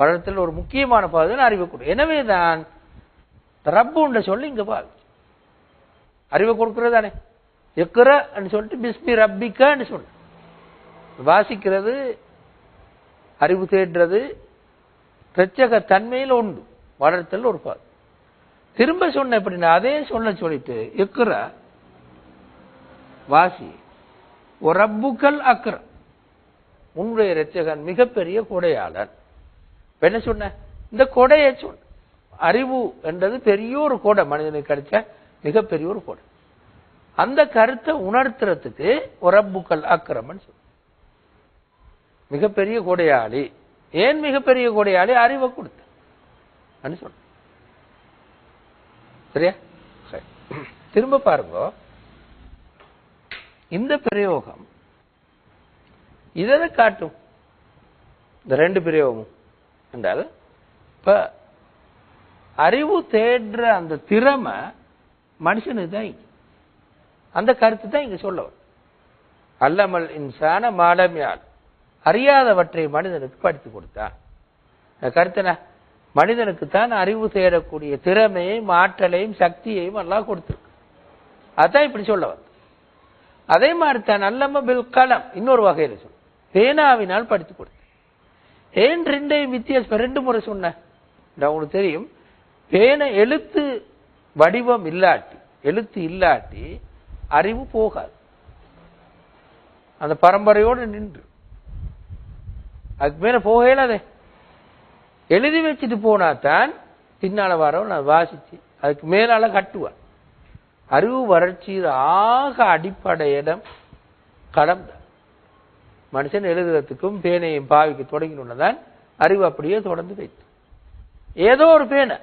பழத்தில் ஒரு முக்கியமான பாதுன்னு அறிவை கொடு எனவே தான் ரப்புன்ற சொல்லி இங்க பாரு. அறிவை கொடுக்கிறது தானே. எக்குறன்னு சொல்லிட்டு பிஸ்மி ரப்பிக்கன்னு சொல்லு. வாசிக்கிறது அறிவு தேடுறது பிரச்சக தன்மையில் உண்டு. வளர்த்தல் ஒரு பாது. திரும்ப சொன்ன எப்படின்னா அதே சொல்ல சொல்லிட்டு எக்குற வாசி ஒரு ரப்புக்கல் அக்கற உன்னுடைய ரச்சகன் மிகப்பெரிய கொடையாளன். என்ன சொன்ன? இந்த கொடையை சொன்ன அறிவு என்றது பெரிய ஒரு கொடை. மனிதனுக்கு கிடைச்ச மிகப்பெரிய ஒரு கொடை. அந்த கருத்தை உணர்த்துறதுக்கு ஒரு அக்கிரமன் சொல். மிகப்பெரிய கொடையாளி. ஏன் மிகப்பெரிய கொடையாளி? அறிவை கொடுத்த. சொன்ன சரியா? சரி. திரும்ப பாருங்க. இந்த பிரயோகம் இதை காட்டும். இந்த ரெண்டு பிரயோகமும். என்றால் இப்ப அறிவு தேடுற அந்த திறமை மனுஷனுக்கு தான் அந்த கருத்து தான் இங்க சொல்ல அல்லமல் இன்சான மாலமியால் அறியாதவற்றை மனிதனுக்கு படித்து கொடுத்தான் இந்த கருத்து என்ன? மனிதனுக்கு தான் அறிவு தேடக்கூடிய திறமையையும் ஆற்றலையும் சக்தியையும் எல்லாம் கொடுத்துருக்கு. அதான் இப்படி சொல்ல வந்து அதே மாதிரி தான் அல்லம பில் கலம் இன்னொரு வகையில் சொல் பேனாவினால் படித்து கொடுத்தேன் ஏன் ரெண்டையும் வித்தியாசம்? ரெண்டு முறை சொன்னேன் நான் உனக்கு தெரியும். பேன எழுத்து வடிவம் இல்லாட்டி எழுத்து இல்லாட்டி அறிவு போகாது. அந்த பரம்பரையோடு நின்று. அதுக்கு மேல போகலாதே எழுதி வச்சுட்டு போனா தான் பின்னால வரவன் நான் வாசிச்சு அதுக்கு மேலால கட்டுவான். அறிவு வறட்சி ஆக அடிப்படை இடம் கடந்த. மனுஷன் எழுதுறதுக்கும் பேனையும் பாவிக்க தொடங்கினதான் அறிவு அப்படியே தொடர்ந்து வைத்து. ஏதோ ஒரு பேனை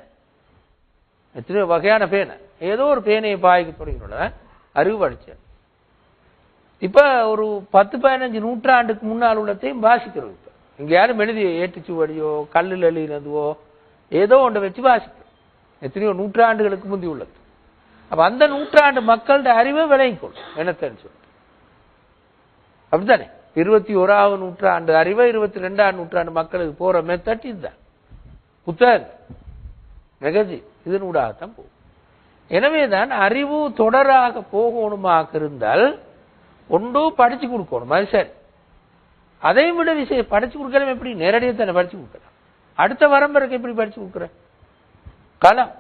எத்தனையோ வகையான பேனை ஏதோ ஒரு பேனையை பாவிக்க தொடங்கினதான் அறிவு வளர்ச்சி. இப்போ ஒரு பத்து பதினஞ்சு நூற்றாண்டுக்கு முன்னால் உள்ளதையும் வாசிக்கிறோம் இப்போ. இங்கே யாரும் எழுதி ஏட்டுச்சுவடியோ கல்லில் எழுதினதுவோ ஏதோ ஒன்றை வச்சு வாசிக்கிறோம். எத்தனையோ நூற்றாண்டுகளுக்கு முந்தி உள்ளது. அப்போ அந்த நூற்றாண்டு மக்களோட அறிவை விளங்கிக்கொள்ளும் என்னத்தன்னு சொல்லிட்டு. அப்படித்தானே? இருபத்தி ஓராவது நூற்றாண்டு அறிவை இருபத்தி ரெண்டாம் நூற்றாண்டு மக்களுக்கு போற மெத்தட் இதுதான் புத்தகம் மெகஜி இதனூடாகத்தான் போகும். எனவேதான் அறிவு தொடராக போகணுமாக இருந்தால் ஒன்று படிச்சு கொடுக்கணும் அது சரி. அதையும் விட விஷயம் படிச்சு கொடுக்கலாம் எப்படி? நேரடியாக தானே படிச்சு கொடுக்கலாம் அடுத்த வரம்பருக்கு எப்படி படிச்சு கொடுக்குற? களம்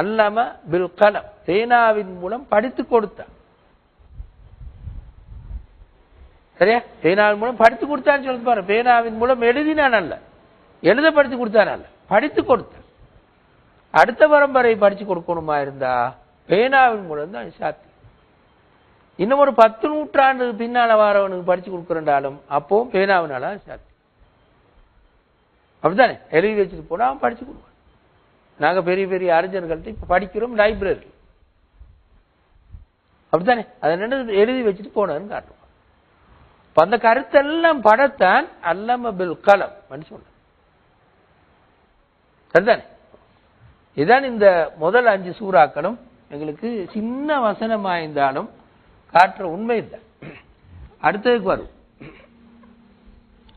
அல்லாம பில் கலம். சேனாவின் மூலம் படித்து கொடுத்தான். சரியா? பேனாவின் மூலம் படித்து கொடுத்தான்னு சொல்லி பாரு பேனாவின் மூலம் எழுதினான் அல்ல. எழுத படித்து கொடுத்தான் அல்ல. படித்து கொடுத்தான். அடுத்த பரம்பரை படித்து கொடுக்கணுமா இருந்தா? பேனாவின் மூலம் தான் சாத்தி இன்னும் ஒரு பத்து நூற்றாண்டு பின்னால வரவனுக்கு படிச்சு கொடுக்குறண்டாலும் அப்பவும் பேனாவினால சாத்தி அப்படித்தானே? எழுதி வச்சுட்டு போனா அவன் படிச்சு கொடுப்பான். நாங்கள் பெரிய பெரிய அறிஞர்கள்ட்ட இப்போ படிக்கிறோம் லைப்ரரி அப்படித்தானே? அதை நின்று எழுதி வச்சுட்டு போனதுன்னு காட்டுவோம் இப்போ அந்த கருத்தெல்லாம் படத்தான் அல்லம பில் கலம் சொல்ல சரிதானே? இதான் இந்த முதல் அஞ்சு சூறாக்களும் எங்களுக்கு சின்ன வசனமாயிருந்தாலும் காட்டுற உண்மை தான் அடுத்ததுக்கு வரும்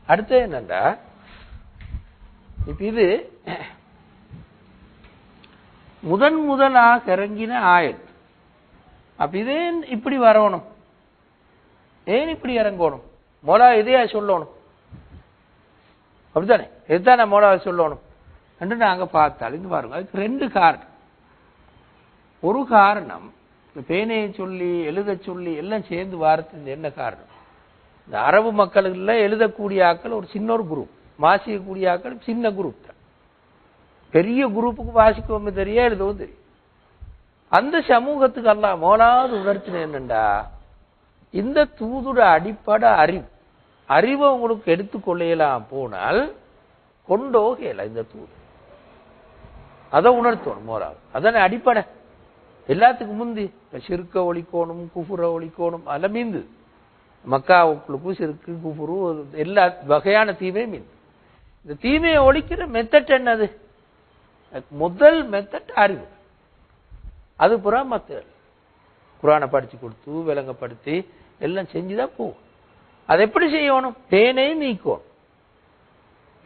அடுத்தது என்னண்டா? இப்ப இது முதன் முதலாக இறங்கின ஆயத். அப்ப இதே இப்படி வரணும். ஏன் இப்படி இறங்கணும்? மோலா இதையா சொல்லணும்? அப்படித்தானே? இதுதானே மோலாவை சொல்லணும்? என்று நாங்கள் பார்த்தால் இங்கே பாருங்க அதுக்கு ரெண்டு காரணம். ஒரு காரணம் இந்த பேனையை சொல்லி எழுத சொல்லி எல்லாம் சேர்ந்து வாரத்து என்ன காரணம்? இந்த அரபு மக்களுக்குள்ள எழுதக்கூடிய ஆக்கள் ஒரு சின்ன ஒரு குரூப் வாசிக்கக்கூடிய ஆக்கள் சின்ன குரூப் தான். பெரிய குரூப்புக்கு வாசிக்கவும் தெரியும் எழுதவும் தெரியும். அந்த சமூகத்துக்கு அல்ல மோலாவது உணர்த்தின என்னண்டா? இந்த தூதுட அடிப்படை அறிவு அறிவை உங்களுக்கு எடுத்துக்கொள்ளலாம் போனால் கொண்டோகையில இந்த தூது. அதை உணர்த்தணும் மோரால். அதானே அடிப்படை. எல்லாத்துக்கும் முந்தி சிறுக்க ஒழிக்கணும் குஃபுர ஒழிக்கணும் அதெல்லாம் மீந்து. மக்காவுக்குள்ளுக்கும் சிறுக்கு குஃபுரு எல்லா வகையான தீமையும் மீந்து. இந்த தீமையை ஒழிக்கிற மெத்தட் என்னது? முதல் மெத்தட் அறிவு. அது புறா மத்த குரானை படிச்சு கொடுத்து விலங்கப்படுத்தி எல்லாம் செஞ்சுதான் போகும் அதை எப்படி செய்யணும்? பேனை நீக்கும்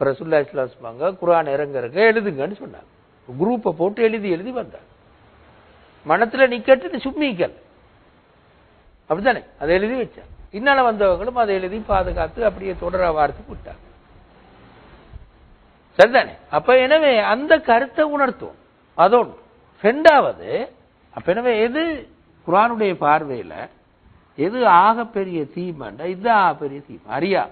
ரசுல்லா இஸ்லாம் சொன்னாங்க குரான் இறங்குறக்க எழுதுங்கன்னு சொன்னாங்க. குரூப்பை போட்டு எழுதி எழுதி வந்தாங்க. மனத்துல நிக்கட்டு சும்மிக்கல் அப்படித்தானே? அதை எழுதி வச்சாங்க. இன்னால வந்தவங்களும் அதை எழுதி பாதுகாத்து அப்படியே தொடர வார்த்தை விட்டாங்க. சரிதானே? அப்ப எனவே அந்த கருத்தை உணர்த்தும் அதோடு ரெண்டாவது அப்ப எனவே எது குரானுடைய பார்வையில எது ஆகப்பெரிய தீமண்டா இதுதான் ஆகப்பெரிய தீம் அறியா.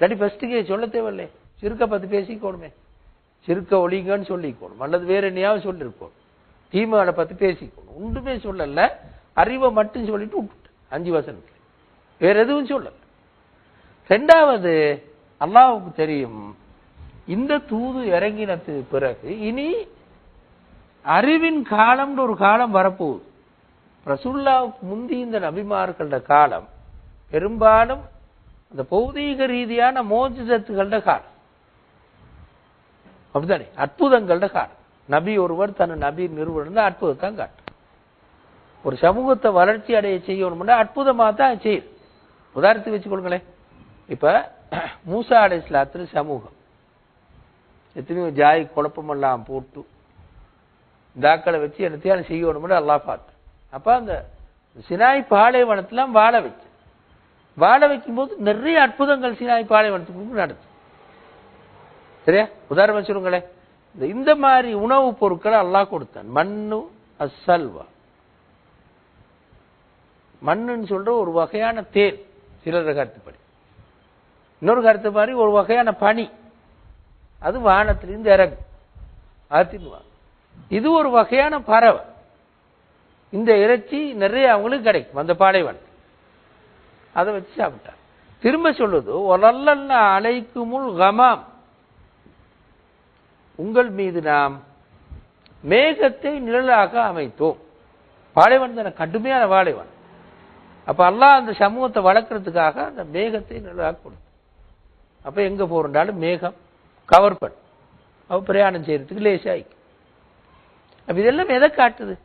இல்லாட்டி ஃபஸ்ட்டுக்கே சொல்ல தேவையில்லை. சிறுக்க பத்து பேசிக்கோணுமே. சிறுக்க ஒளிங்கன்னு சொல்லிக்கோணும். அல்லது வேற என்னையாவது சொல்லிருக்கணும். தீமைகளை பத்தி பேசிக்கணும். ஒன்றுமே சொல்லல. அறிவை மட்டும் சொல்லிட்டு விட்டுட்டு அஞ்சு வசனத்தில். வேற எதுவும் சொல்லல. ரெண்டாவது அல்லாவுக்கு தெரியும் இந்த தூது இறங்கினத்துக்கு பிறகு இனி அறிவின் காலம்னு ஒரு காலம் வரப்போகுது. ரசுல்லாவுக்கு முந்தி இந்த நபிமார்களோட காலம் பெரும்பாலும் அந்த பௌதீக ரீதியான மோஜிதத்துகளோட காலம். அப்படித்தானே? அற்புதங்களோட காலம். நபி ஒருவர் தன் நபி நிறுவனம் அற்புதத்தான் காட்டும். ஒரு சமூகத்தை வளர்ச்சி அடைய செய்யணும்னா அற்புதமாக தான் செய்யுது உதாரணத்துக்கு வச்சுக்கொள்ளுங்களேன். இப்ப மூசா அலை இஸ்லாத்துல சமூகம் எத்தனையோ ஜாய் குழப்பமெல்லாம் போட்டு தாக்களை வச்சு என்னத்தையும் செய்யணும்னு அல்லா பார்த்து அப்போ அந்த சினாய் பாலைவனத்துல வாழ வச்சு. வாழ வைக்கும்போது நிறைய அற்புதங்கள் சினாய் பாலைவனத்துக்கு நடக்கும் சரியா? உதாரணம் சொல்லுங்களேன். இந்த இந்த மாதிரி உணவுப் பொருட்களை அல்லா கொடுத்தான். மண்ணு அசல்வா. மண்ணுன்னு சொல்ற ஒரு வகையான தேன் சிலர் கருத்துப்படி. இன்னொரு கருத்து மாதிரி ஒரு வகையான பனி. அது வானத்திலிருந்து இறங்கும். அது தின்னுவாங்க. இது ஒரு வகையான பறவை. இந்த இறைச்சி நிறைய அவங்களுக்கு கிடைக்கும் அந்த பாலைவன். அதை வச்சு சாப்பிட்டார் திரும்ப சொல்லுது ஒலல்லல்ல அலைக்குமுல் கமாம். உங்கள் மீது நாம் மேகத்தை நிழலாக அமைத்தோம். பாலைவன் தானே கடுமையான பாலைவன். அப்ப அல்லாஹ் அந்த சமூகத்தை வளர்க்கறதுக்காக அந்த மேகத்தை நிழலாக கொடுத்தோம் அப்ப எங்க போறோம்னாலும் மேகம் கவர் பண்ணும் அவ பிரயாணம் செய்யறதுக்கு லேசாயிக்கும். அப்ப இதெல்லாம் எதை காட்டுது?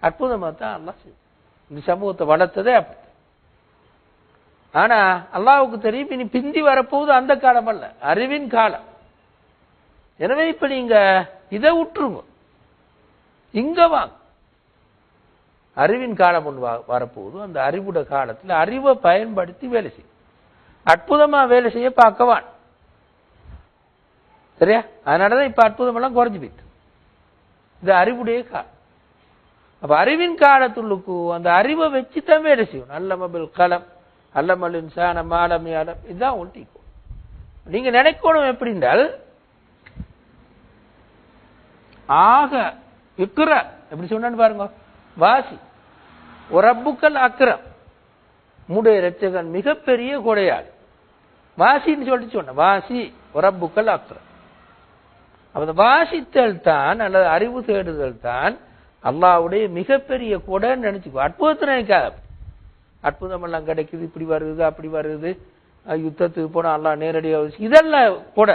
அற்புதமாக தான் அல்லா செய்யும் இந்த சமூகத்தை வளர்த்ததே அப்படி. ஆனா அல்லாவுக்கு தெரியும் இனி பிந்தி வரப்போகுது அந்த காலம் அல்ல. அறிவின் காலம். எனவே இப்ப நீங்க இதை விட்டுருங்க இங்க வாங்க. அறிவின் காலம் ஒன்று வா- வரப்போகுது. அந்த அறிவுட காலத்துல அறிவை பயன்படுத்தி வேலை செய்யும் அற்புதமா வேலை செய்ய பார்க்கவான் சரியா? அதனாலதான் இப்ப இப்போ எல்லாம் குறைஞ்சு போயிட்டு. இது அறிவுடைய காலம் அப்ப அறிவின் காலத்துள்ளுக்கு அந்த அறிவை வச்சு தான் வேலை செய்யும் நல்ல மபில் களம் அல்லமல் இன்சான மாலம் யாலம். இதுதான் ஒட்டிக்கும் நீங்க நினைக்கணும் எப்படின்றால் ஆக இக்கிற எப்படி சொன்னான்னு பாருங்க. வாசி. ஒரப்புக்கள் அக்கிரம் முடைய ரச்சகன் மிகப்பெரிய கொடையாளி. வாசின்னு சொல்லிட்டு சொன்ன வாசி ஒரப்புக்கள் அக்கிரம் அப்போ வாசித்தல் தான் அல்லது அறிவு தேடுதல் தான் அல்லாவுடைய மிகப்பெரிய கொடைன்னு நினச்சிக்குவோம் அற்புதத்தை நினைக்காத அற்புதமெல்லாம் கிடைக்குது இப்படி வருது அப்படி வருது. யுத்தத்துக்கு போனால் அல்லா நேரடியாக வச்சு- இதெல்லாம் கூட.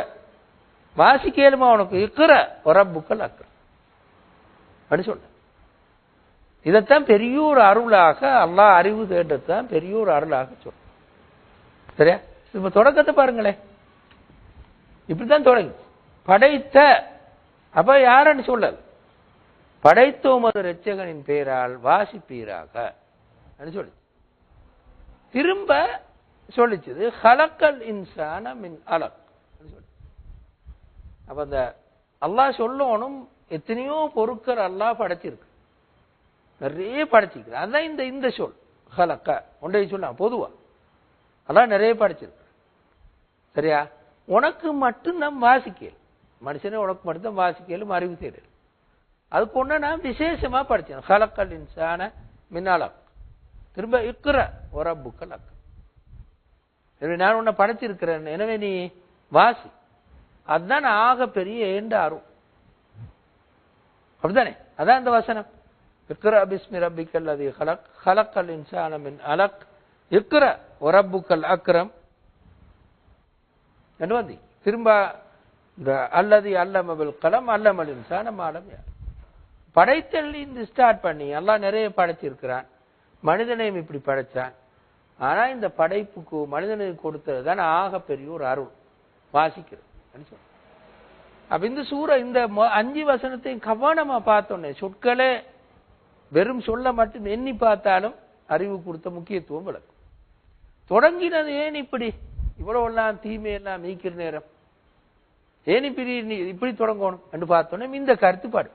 வாசிக்கலுமா உனக்கு? இருக்கிற ஒரப்புக்கள் அக்கிரம் அப்படி சொல்ல இதைத்தான் பெரிய ஒரு அருளாக அல்லா அறிவு தேடத்தான் பெரிய ஒரு அருளாக சொல்ல சரியா? இப்போ தொடக்கத்தை பாருங்களேன். இப்படித்தான் தொடங்கி படைத்த அப்ப யாருன்னு சொல்லல். படைத்த உமது ரட்சகனின் பெயரால் வாசிப்பீராக அப்படின்னு சொல்லி திரும்ப சொல்லிச்சது ஹலக்கல் இன்சான மின் அலக் அப்ப அந்த அல்லாஹ் சொல்லணும் எத்தனையோ பொருட்கள் அல்லாஹ் படைச்சிருக்கு. நிறைய படைச்சிருக்கு அதான் இந்த இந்த சொல் ஹலக்க ஒன்றை சொல்ல பொதுவா. அல்லாஹ் நிறைய படைச்சிருக்கு. சரியா? உனக்கு மட்டும் நம் வாசிக்கல். மனுஷனே உனக்கு மட்டும்தான் வாசிக்கலும் அறிவு தேடல் அதுக்கு ஒன்று நான் விசேஷமா படித்தேன் ஹலக்கல் இன்சான மின்னாலக். திரும்ப இக்குற ஒரு புக்கலக் எனவே நான் உன்னை படைச்சிருக்கிறேன். எனவே நீ வாசி. அதுதான் ஆக பெரிய ஏண்ட அருள் அப்படிதானே அதான் இந்த வசனம். இக்ரா அபிஸ்மி ரப்பிக்கல் அது ஹலக். ஹலக்கல் இன்சான மின் அலக். இக்ரா ஒரப்புக்கல் அக்ரம். என்ன வந்து? திரும்ப இந்த அல்லது அல்லமபில் கலம் அல்லமல் இன்சான மாலம் படைத்தல் இந்த ஸ்டார்ட் பண்ணி எல்லாம் நிறைய படைச்சிருக்கிறான் மனிதனையும் இப்படி படைச்சான். ஆனால் இந்த படைப்புக்கு மனிதனுக்கு கொடுத்தது தான் ஆகப்பெரிய ஒரு அருள். வாசிக்கிறது அப்ப இந்த சூற இந்த அஞ்சு வசனத்தையும் கவனமா பார்த்தோன்னே சொற்களே வெறும் சொல்ல மட்டும் எண்ணி பார்த்தாலும் அறிவு கொடுத்த முக்கியத்துவம் விளக்கும். தொடங்கினது ஏன் இப்படி? இவ்வளவு எல்லாம் தீமையெல்லாம் நீக்கிற நேரம். ஏன் இப்படி இப்படி தொடங்கணும்? என்று பார்த்தோன்னே இந்த கருத்துப்பாடு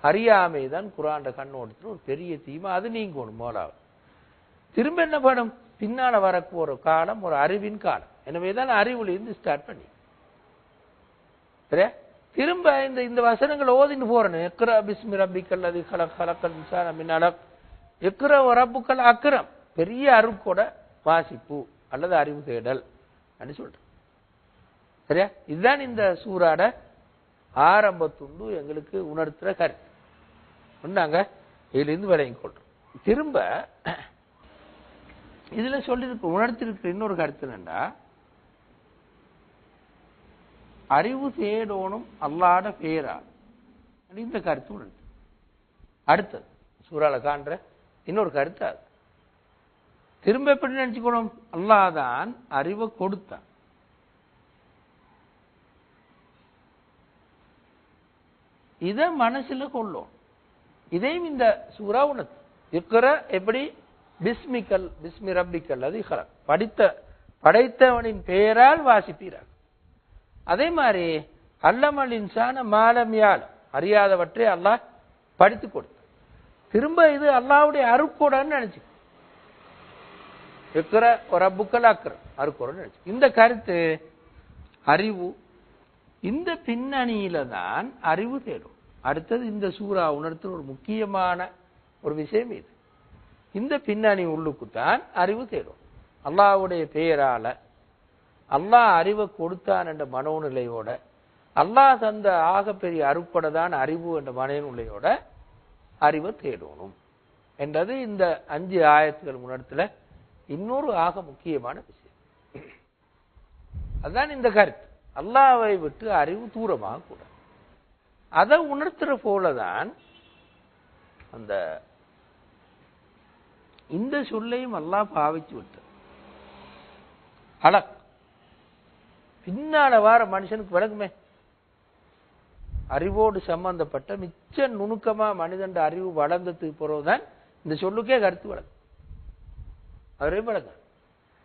அறியாமை தான் குரான்ட கண்ணோட்டத்தில் ஒரு பெரிய தீமை. அது நீங்கணும் மோலாவது திரும்ப என்ன படும்? பின்னால் வரப்போற காலம் ஒரு அறிவின் காலம். எனவே தான் அறிவுலேருந்து ஸ்டார்ட் பண்ணி. சரியா? திரும்ப இந்த இந்த வசனங்கள் ஓதிட்டு போறேன். எக்ரா பிஸ்மி ரப்பிக்கல் அது கலக் கலக்கல் இன்சான மின் அலக். எக்ரா ரப்புக்கல் அக்ரம். பெரிய அருக்கோட வாசிப்பு அல்லது அறிவு தேடல். அப்படின்னு சொல்றேன் சரியா? இதுதான் இந்த சூறாட ஆரம்ப துண்டு எங்களுக்கு உணர்த்துற கருத்து. நாங்க இதுலேருந்து விளங்கிக் கொள்றோம் திரும்ப இதுல சொல்லியிருக்கு உணர்த்திருக்கிற இன்னொரு கருத்து என்னண்டா அறிவு தேடோனும் அல்லாட பேரா இந்த கருத்து உணர்த்து. அடுத்தது சூறால காண்ற இன்னொரு கருத்து அது. திரும்ப எப்படி நினைச்சுக்கணும்? அல்லாதான் அறிவை கொடுத்தான். இதை மனசுல கொள்ளும். இதையும் இந்த சூறா உணர்த்து. இக்கிற எப்படி? பிஸ்மிக்கல் பிஸ்மி ரப்பிக்கல் அது இஹ்ரா. படித்த படைத்தவனின் பெயரால் வாசிப்பீராக அதே மாதிரி அல்லமல் இன்சான அறியாதவற்றை அல்லாஹ் படித்து கொடுத்து. திரும்ப இது அல்லாவுடைய அருக்கோடன்னு நினைச்சு. இருக்கிற ஒரு அப்புக்கள் அக்கிற அருக்கோடன்னு நினைச்சு. இந்த கருத்து அறிவு இந்த பின்னணியில தான் அறிவு தேடும். அடுத்தது இந்த சூறா உணர்த்துற ஒரு முக்கியமான ஒரு விஷயம் இது. இந்த பின்னணி உள்ளுக்கு தான் அறிவு தேடும். அல்லாஹ்வுடைய பெயரால அல்லாஹ் அறிவை கொடுத்தான் என்ற மனோநிலையோட அல்லாஹ் தந்த ஆகப்பெரிய அருப்படை தான் அறிவு என்ற மனநிலையோட அறிவை தேடணும். என்றது இந்த அஞ்சு ஆயத்துகள் உணர்த்துல இன்னொரு ஆக முக்கியமான விஷயம். அதுதான் இந்த கருத்து. அல்லாவை விட்டு அறிவு தூரமாக கூட. அதை உணர்த்துற போலதான் அந்த இந்த சொல்லையும் அல்லா பாவிச்சு விட்டு அலக் பின்னால வார மனுஷனுக்கு விளக்குமே. அறிவோடு சம்பந்தப்பட்ட மிச்ச நுணுக்கமா மனிதன் அறிவு வளர்ந்ததுக்கு பிறகுதான் இந்த சொல்லுக்கே கருத்து வழங்கும் அவரே வழங்க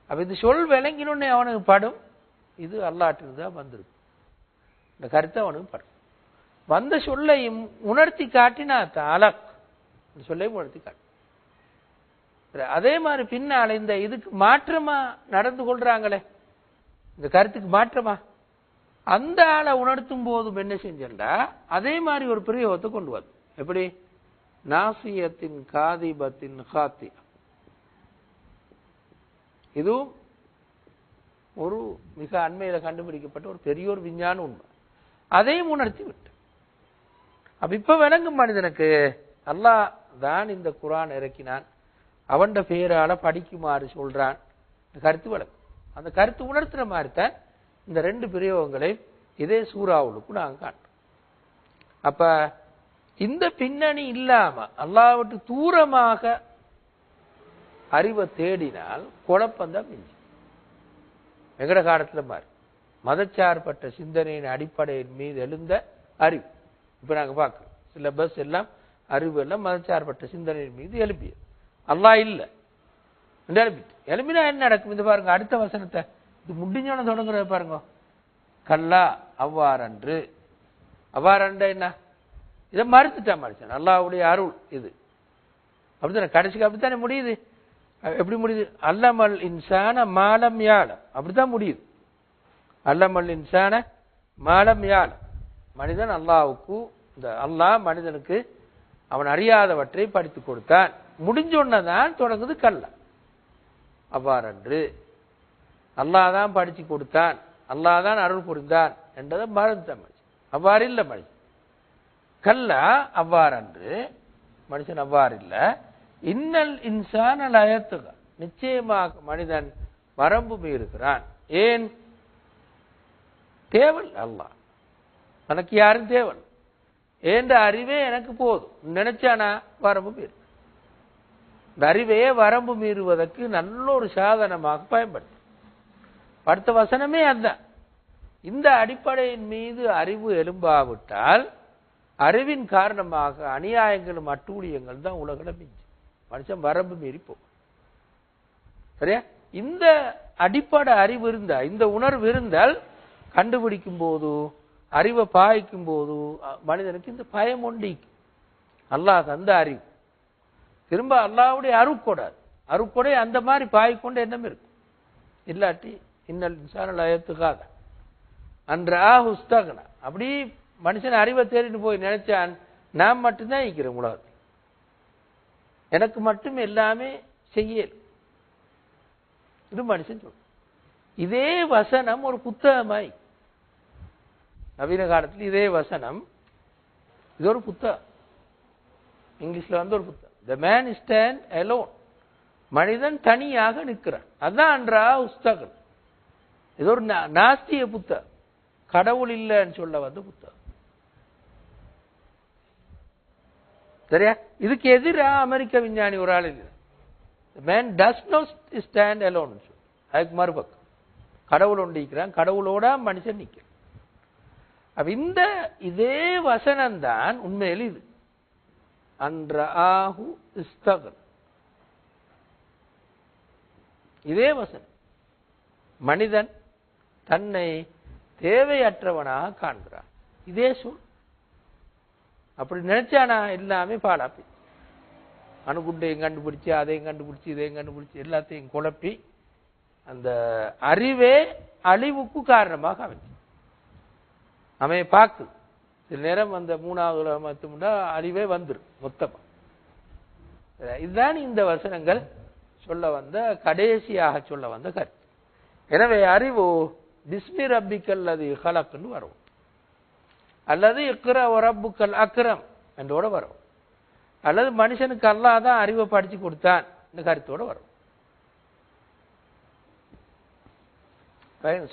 அப்ப இந்த சொல் விளங்கினோடனே அவனுக்கு படும். இது அல்லாட்டிருந்து தான் வந்திருக்கு. இந்த கருத்தை அவனுக்கு படும் வந்த சொல்லையும் உணர்த்தி காட்டினா அலக். இந்த சொல்லையும் உணர்த்தி காட்டு. அதே மாதிரி பின்னால் இந்த இதுக்கு மாற்றமா நடந்து கொள்றாங்களே? இந்த கருத்துக்கு மாற்றமா? அந்த ஆளை உணர்த்தும் போதும் என்ன செஞ்சா அதே மாதிரி ஒரு பிரயோகத்தை கொண்டு வந்து எப்படி? நாசியத்தின் காதிபத்தின் ஹாத்தியா. இதுவும் ஒரு மிக அண்மையில கண்டுபிடிக்கப்பட்ட ஒரு பெரிய ஒரு விஞ்ஞான உண்மை. அதையும் உணர்த்தி விட்டு அப்ப இப்ப விளங்கும் மனிதனுக்கு அல்லாஹ் தான் இந்த குரான் இறக்கினான். அவன்ட பெயரால படிக்குமாறு சொல்றான். கருத்து வழக்கம் அந்த கருத்து உணர்த்துற மாதிரி தான் இந்த ரெண்டு பிரயோகங்களை இதே சூறாவுளுக்கு நாங்கள் காட்டுறோம் அப்ப இந்த பின்னணி இல்லாம அல்லாஹ் தூரமாக அறிவை தேடினால் குழப்பந்தான் மிஞ்சி எங்கட காலத்தில் பாரு. மதச்சார்பற்ற சிந்தனையின் அடிப்படையின் மீது எழுந்த அறிவு. இப்போ நாங்கள் பார்க்குறோம். சிலபஸ் எல்லாம் அறிவு எல்லாம் மதச்சார்பற்ற சிந்தனையின் மீது எழுப்பியது. அல்லா இல்லை. எழுப்பிட்டு. எழுப்பினா என்ன நடக்கும்? இது பாருங்க அடுத்த வசனத்தை. இது முடிஞ்சோன்னு தொடங்குறத பாருங்க. கல்லா அவ்வாறன்று. அவ்வாறன்ற என்ன? இதை மறுத்துட்டா மனுஷன். அல்லாவுடைய அருள் இது. அப்படித்தானே? கடைசிக்கு அப்படித்தானே முடியுது? எப்படி முடியுது? அல்லமல் இன்சான மாலம் யாழ அப்படித்தான் முடியுது. அல்லமல் இன்சான மாலம் யாழ மனிதன் அல்லாவுக்கு இந்த அல்லாஹ் மனிதனுக்கு அவன் அறியாதவற்றை படித்து கொடுத்தான். முடிஞ்சொன்னதான் தொடங்குது கல்ல. அவ்வாறன்று அல்லாஹ் தான் படித்து கொடுத்தான். அல்லாஹ் தான் அருள் புரிந்தான் என்றதை மறந்த மனுஷன் அவ்வாறு இல்லை மனுஷன் கல்ல அவ்வாறன்று மனுஷன் அவ்வாறு இல்லை. இன்னல் இன்சான லயத்துக. நிச்சயமாக மனிதன் வரம்பு மீறுகிறான். ஏன்? தேவல் அல்லாஹ் எனக்கு யாரும் தேவல் ஏன்ற அறிவே எனக்கு போதும். நினைச்சானா? வரம்பு மீறு. இந்த அறிவையே வரம்பு மீறுவதற்கு நல்ல ஒரு சாதனமாக பயன்படுத்து அடுத்த வசனமே அதுதான். இந்த அடிப்படையின் மீது அறிவு எழும்பாவிட்டால் அறிவின் காரணமாக அநியாயங்களும் அட்டூழியங்கள் தான் உலகில் மிஞ்சும். மனுஷன் வரம்பு மீறி போகும் சரியா? இந்த அடிப்படை அறிவு இருந்தா இந்த உணர்வு இருந்தால் கண்டுபிடிக்கும் போது அறிவை பாய்க்கும் போது மனிதனுக்கு இந்த பயம் ஒண்டி அல்லாஹ் தந்த அறிவு. திரும்ப அல்லாவுடைய அருட்கொடாது அருட்கொடை அந்த மாதிரி பாய்க்கொண்டு எண்ணம் இருக்கும். இல்லாட்டி இன்னல் இன்சான லயத்துக்காக அன்றா ஹுஸ்தகனா அப்படி மனுஷன் அறிவை தேடிட்டு போய் நினைச்சான் நான் மட்டும்தான் இருக்கிறேன் உலகத்தில். எனக்கு மட்டும் எல்லாமே செய்யல். இது மனுஷன் சொல்லும் இதே வசனம் ஒரு புத்தகமாய். நவீன காலத்தில் இதே வசனம். இது ஒரு புத்தகம். இங்கிலீஷ்ல வந்து ஒரு புத்தகம். த மேன் ஸ்டாண்ட் அலோன் மனிதன் தனியாக நிற்கிறான். அதான் அன்றா புஸ்தகம் இது ஒரு நா- நாஸ்திய புத்தகம். கடவுள் இல்லைன்னு சொல்ல வந்த புத்தகம். சரியா? இதுக்கு எதிராக அமெரிக்க விஞ்ஞானி ஒரு ஆள் இல்லை. Man does no stand alone அதுக்கு மறுபக்கம். கடவுள் ஒன்று நிற்கிறான் கடவுளோட மனுஷன் நிற்கிறான் அப்ப இந்த இதே வசனம் தான் உண்மையில் இது. அன்ற ஆஹு இஸ்தகன் இதே வசனம். மனிதன் தன்னை தேவையற்றவனாக காண்கிறான். இதே சொல். அப்படி நினைச்சானா எல்லாமே பாழாப்பி. அணுகுண்டையும் கண்டுபிடிச்சு அதையும் கண்டுபிடிச்சு இதையும் கண்டுபிடிச்சு எல்லாத்தையும் குழப்பி அந்த அறிவே அழிவுக்கு காரணமாக அமைச்சு அமைய பார்க்கு. சில நேரம் அந்த மூணாவது உலகம் மட்டும்னா அறிவே வந்துடும் மொத்தமா. இதுதான் இந்த வசனங்கள் சொல்ல வந்த கடைசியாக சொல்ல வந்த கருத்து. எனவே அறிவு பிஸ்மி ரப்பிக்கல் அது ஹலக்குன்னு வரும் அல்லது இக்ர ரப்புக்கல் அக்ரம் என்றோட வரும். அல்லது மனுஷனுக்கு அல்லாதான் அறிவை படிச்சு கொடுத்தான் இந்த கருத்தோட வரும்.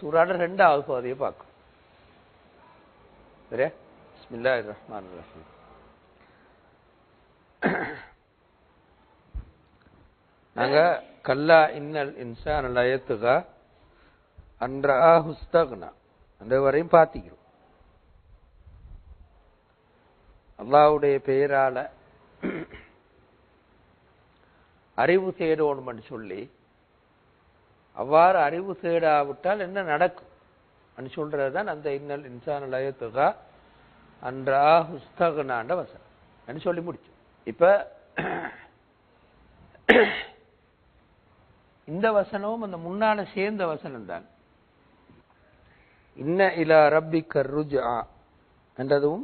சூறாட ரெண்டாவது பகுதியை பார்க்கும் சரியா? பிஸ்மில்லாஹிர் ரஹ்மானிர் ரஹீம் நாங்க கல்லா இன்னல் இன்சான் லயத்துகா அன்றா ஹுஸ்தகுனா அந்த வரையும் பார்த்திக்கிறோம். அல்லாவுடைய பெயரால அறிவு தேடணும்னு சொல்லி அவ்வாறு அறிவு தேடாவிட்டால் என்ன நடக்கும்? அப்படின்னு சொல்றது தான் அந்த இன்னல் இன்சான லயத்துகா அன்றா ஹுஸ்தகனாண்ட வசனம். சொல்லி முடிச்சோம் இப்ப இந்த வசனமும் அந்த முன்னால சேர்ந்த வசனம் தான் இன்ன இலா ரப்பிக்க ருஜா என்றதும்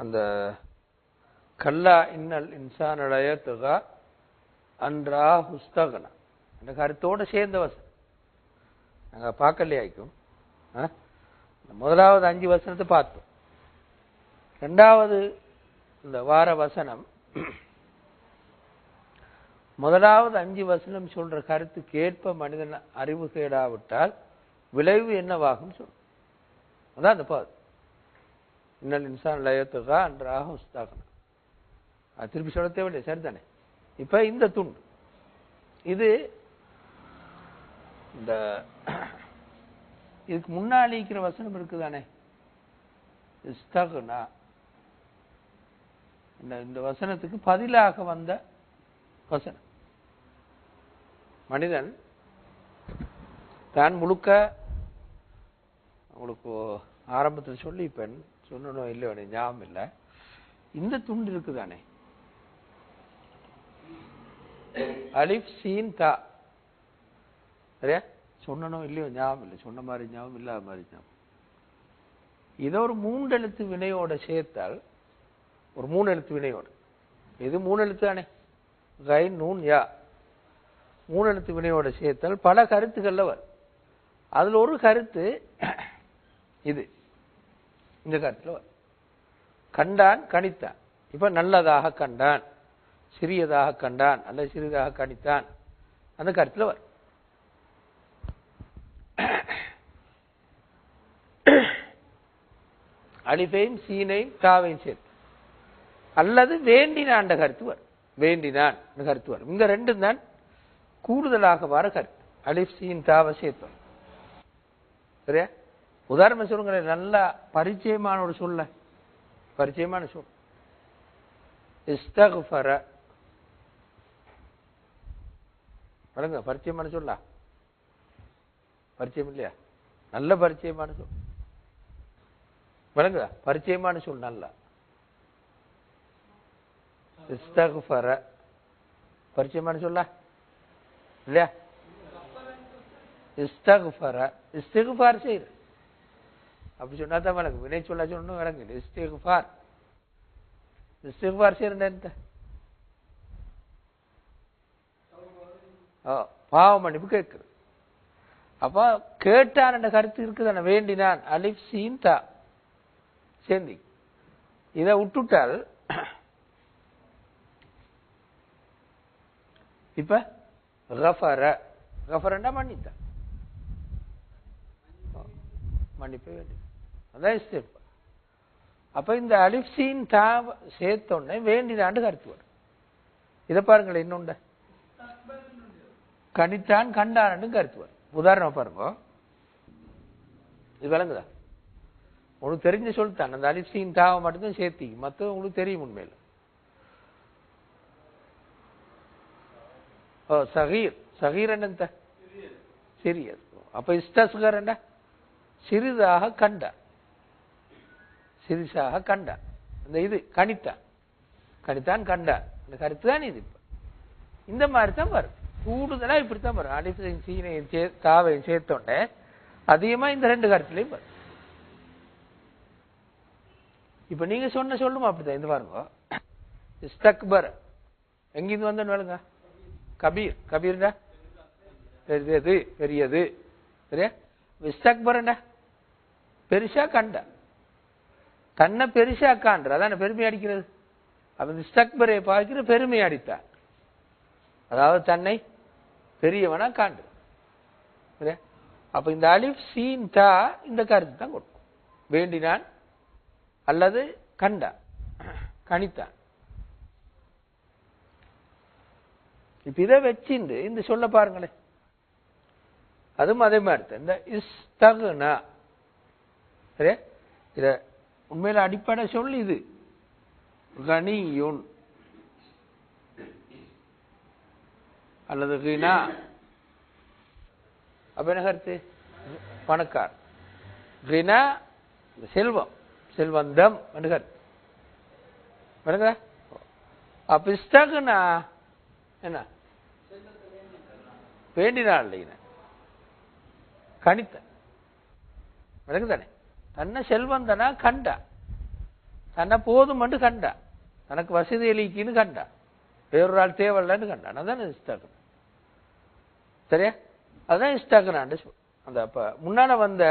அந்த கல்லா இன்னல் இன்சான தொகா அன்றா ஹுஸ்தகனா. அந்த கருத்தோடு சேர்ந்த வசனம் நாங்கள் பார்க்கலையாய்க்கும். ஆ? முதலாவது அஞ்சு வசனத்தை பார்த்தோம். ரெண்டாவது இந்த வார வசனம். முதலாவது அஞ்சு வசனம் சொல்ற கருத்துக்கேற்ப மனிதன் அறிவு கேடாவிட்டால் விளைவு என்னவாகும் சொல்லும் அதான் அந்த பாது. இன்னல் இன்சான் லயத்துகா என்றாக உஸ்தாகனா அது திருப்பி சொல்ல தேவையில்லை சரிதானே? இப்ப இந்த துண்டு. இது இந்த இதுக்கு முன்னாடி இருக்கிற வசனம் இருக்குதானே? இஸ்தகுனா. இந்த இந்த வசனத்துக்கு பதிலாக வந்த வசனம். மனிதன் தான் முழுக்க உங்களுக்கு ஆரம்பத்தில் சொல்லி இப்ப சொல்லணும் இல்லையோ எனக்கு ஞாபகம் இல்லை. இந்த துண்டு இருக்குதானே? அலிப் சீன் தா. சரியா? சொன்னனோ இல்லையோ ஞாபகம் இல்லை. சொன்ன மாதிரி ஞாபகம் இல்லாத மாதிரி ஞாபகம். இதை ஒரு மூன்றெழுத்து வினையோட சேர்த்தால் ஒரு மூணு எழுத்து வினையோடு. இது மூணு எழுத்து தானே? கை நூன் யா. மூணு எழுத்து வினையோட சேர்த்தால் பல கருத்துக்கள்ல வரும். அதுல ஒரு கருத்து இது. இந்த கருத்துல வரும். கண்டான் கணித்தான். இப்ப நல்லதாக கண்டான் சிறியதாக கண்டான் அல்லது சிறிதாக கணித்தான். அந்த கருத்துல வரும். அழிப்பையும் சீனையும் தாவையும் சேர்த்து. அல்லது வேண்டினான் கருத்து வரும். வேண்டினான் கருத்து வரும். இந்த ரெண்டும் தான் கூடுதலாக வர கருத்து. அலிப் சீன் தாவை சேர்த்தோம். சரியா? உதாரணம் சொல்லுங்களேன் நல்லா பரிச்சயமான ஒரு சொல்ல. பரிச்சயமான சொல். இஸ்தகுஃபர. பாருங்க பரிச்சயமான சொல்லா? பரிச்சயம் இல்லையா? நல்ல பரிச்சயமான சொல். விளங்குதா? பரிச்சயமான சொல் நல்லா. இஸ்தகுஃபர. பரிச்சயமான சொல்லா? இல்லையா? இஸ்தகுஃபர. இஸ்தகுஃபார் செய்யுற. அப்படி சொன்னா தான் விளங்கு வினை சொல்ல சொன்னும் விளங்கு இஸ்திகுஃபார். ஃபார் செய்யறேன் என்ன? ஓ பாவ மன்னிப்பு கேட்குது. அப்போ கேட்டான் என்ற கருத்து இருக்குதானே? வேண்டினான். அலிப் சீன் சேந்தி இதை விட்டுட்டால் இப்ப ரஃபர ரஃபரண்டா மன்னித்தான் மன்னிப்பே வேண்டி அதான் ஸ்டெப் அப்போ இந்த அலிப்சின் தா சேர்த்தோடனே வேண்டினாண்டு கருத்து வரும். இதை பாருங்களேன் இன்னொண்ட கணித்தான் கண்டானு கருத்து வரும். உதாரணம் பாருங்க. இது விளங்குதா? உனக்கு தெரிஞ்ச சொல்லித்தான் அந்த அலிப்சின் தாவை மட்டும்தான் சேர்த்தி மற்ற உங்களுக்கு தெரியும் உண்மையில். ஓ சகீர். சகீர் என்னத்த சிறியது. அப்ப இஸ்தஸ்கர் என்ன? சிறிதாக கண்டார். சிறிசாக கண்டான். இந்த இது கணித்தான். கணித்தான் கண்டான். இந்த கருத்து தான் இது இப்ப. இந்த மாதிரி தான் வரும். கூடுதலா இப்படித்தான் வரும். அலிஃபையும் சீனையும் சே தாவையும் சேர்த்தோன்னே அதிகமா இந்த ரெண்டு கருத்துலையும் வரும். இப்ப நீங்க சொன்ன சொல்லுமா அப்படிதான் இந்த பாருங்க. இஸ்தக்பர். எங்கிருந்து வந்தோன்னு வேலுங்க கபீர். கபீர்டா பெரியது பெரியது. சரியா? இஸ்தக்பர்டா பெருசா கண்டா தன்னை பெருசாக்கான்ற அதான் பெருமை அடிக்கிறது? அவன் ஸ்டக்பரை பார்க்கிற பெருமை அடித்தான் அதாவது தன்னை பெரியவனா காண்டு அப்ப இந்த அலிஃப் சீன் தா இந்த கருத்து தான் கொடுக்கும். வேண்டினான் அல்லது கண்டான் கணித்தான். இப்ப இதை வச்சிருந்து இந்த சொல்ல பாருங்களேன். அதுவும் அதே மாதிரி தான். இந்த இஸ்தகுனா சரியா இதை உண்மையில அடிப்படை சொல் இது. கனியுன். அல்லது கினா அப்ப என்ன கருத்து? பணக்கார். கினா செல்வம். செல்வந்தம் என்று கருத்து. விளங்குதா? அப்ப இஸ்தகுனா என்ன? வேண்டினாள் இல்லைங்க. கணித்த விளக்குதானே தன்னை செல்வந்தனா கண்டா. தன்னை போதும் என்று கண்டா. தனக்கு வசதி எலிக்குன்னு கண்டா. வேறொரு ஆள் தேவையில்லன்னு கண்டான் அதான் இஸ்தாக்கன் சரியா? அதான் இஸ்தாக்கனான்னு அந்த அப்ப முன்னால வந்த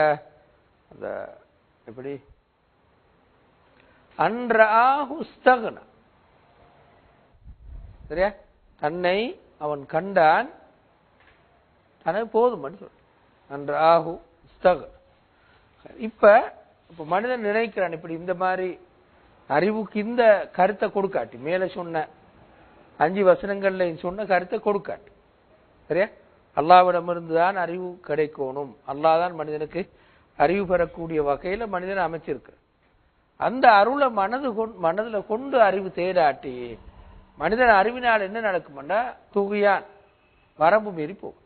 அந்த எப்படி? அன்றாஹுஸ்தகன சரியா? தன்னை அவன் கண்டான். தனக்கு போதுமன்னு சொல். அன்றாஹு இஸ்தகன் இப்ப இப்ப மனிதன் நினைக்கிறான் இப்படி இந்த மாதிரி அறிவுக்கு இந்த கருத்தை கொடுக்காட்டி மேல சொன்ன அஞ்சு வசனங்கள்ல சொன்ன கருத்தை கொடுக்காட்டி சரியா? அல்லாவிடமிருந்து தான் அறிவு கிடைக்கணும். அல்லாஹ் தான் மனிதனுக்கு அறிவு பெறக்கூடிய வகையில மனிதன் அமைச்சிருக்கு. அந்த அருளை மனது மனதுல கொண்டு அறிவு தேடாட்டி மனிதன் அறிவினால் என்ன நடக்கும்னா தூகியான் வரம்பு மீறி போகும்.